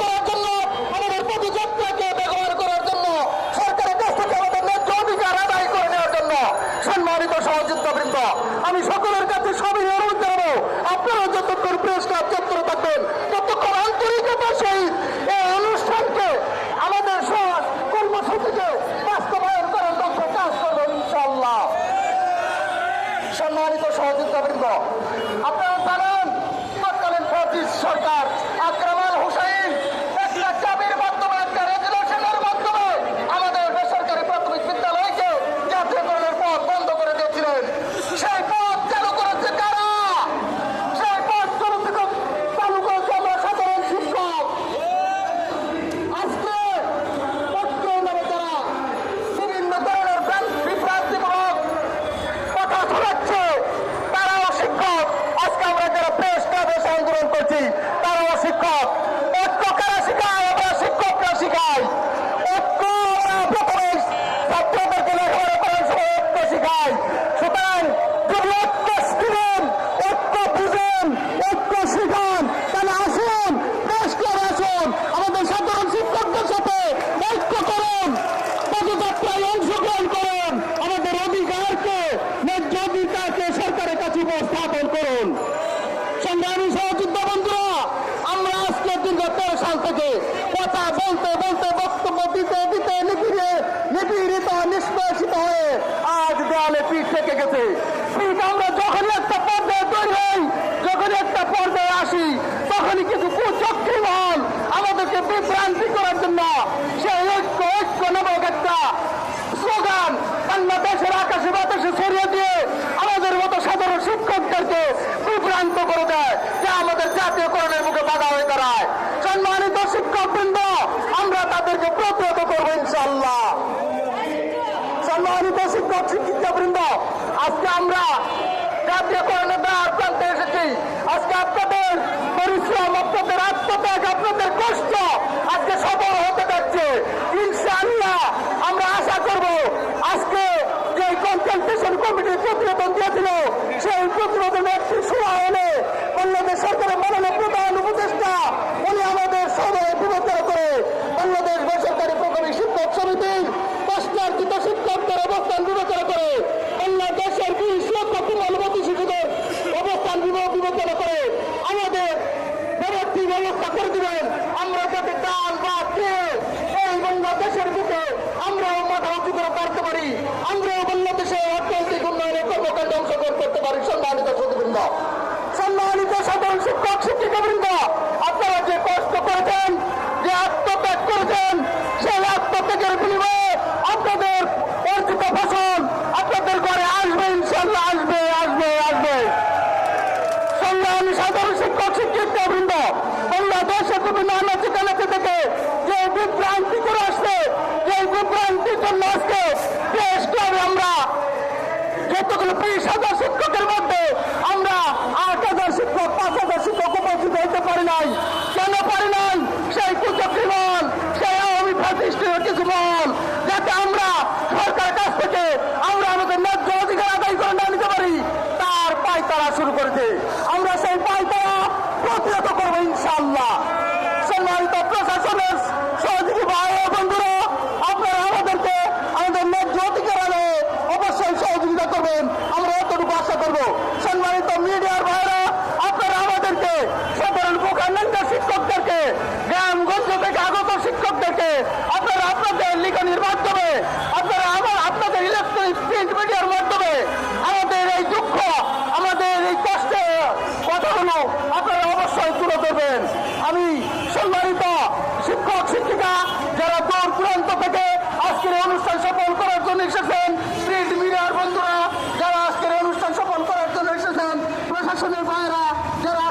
করার জন্য পীড়িত নিষ্পেষিত হয়ে আজ দেয়ালে পিঠ থেকে গেছে। পিঠ আমরা যখনই একটা পর্দায় তৈরি হই, যখনই একটা পর্দায় আসি, তখনই কিছু কুচক্রী মহল আমাদেরকে বিভ্রান্তি করার জন্য সে ঐক্য ঐক্য নামক একটা স্লোগান দেশের আকাশে বাতাসে ছড়িয়ে দিয়ে আমাদের মতো সাধারণ শিক্ষকদেরকে বিভ্রান্ত করে দেয়, যা আমাদের জাতীয়করণের মুখে বাধা হয়ে দাঁড়ায়। আমরা জাতীয় করোনাতে আক্রান্ত এসেছি। আজকে আপনাদের পরিশ্রম, আপনাদের আত্মত্যাগ, আপনাদের কষ্ট আজকে সফল হতে ব্যবস্থা করে দিবেন। আমরা যাতে ডাল বা খেয়ে এই বাংলাদেশের বুকে আমরাও মাথা উঁচু করে পারতে পারি। আমরাও বাংলা 你什么？வீடியோ ভাইরা যারা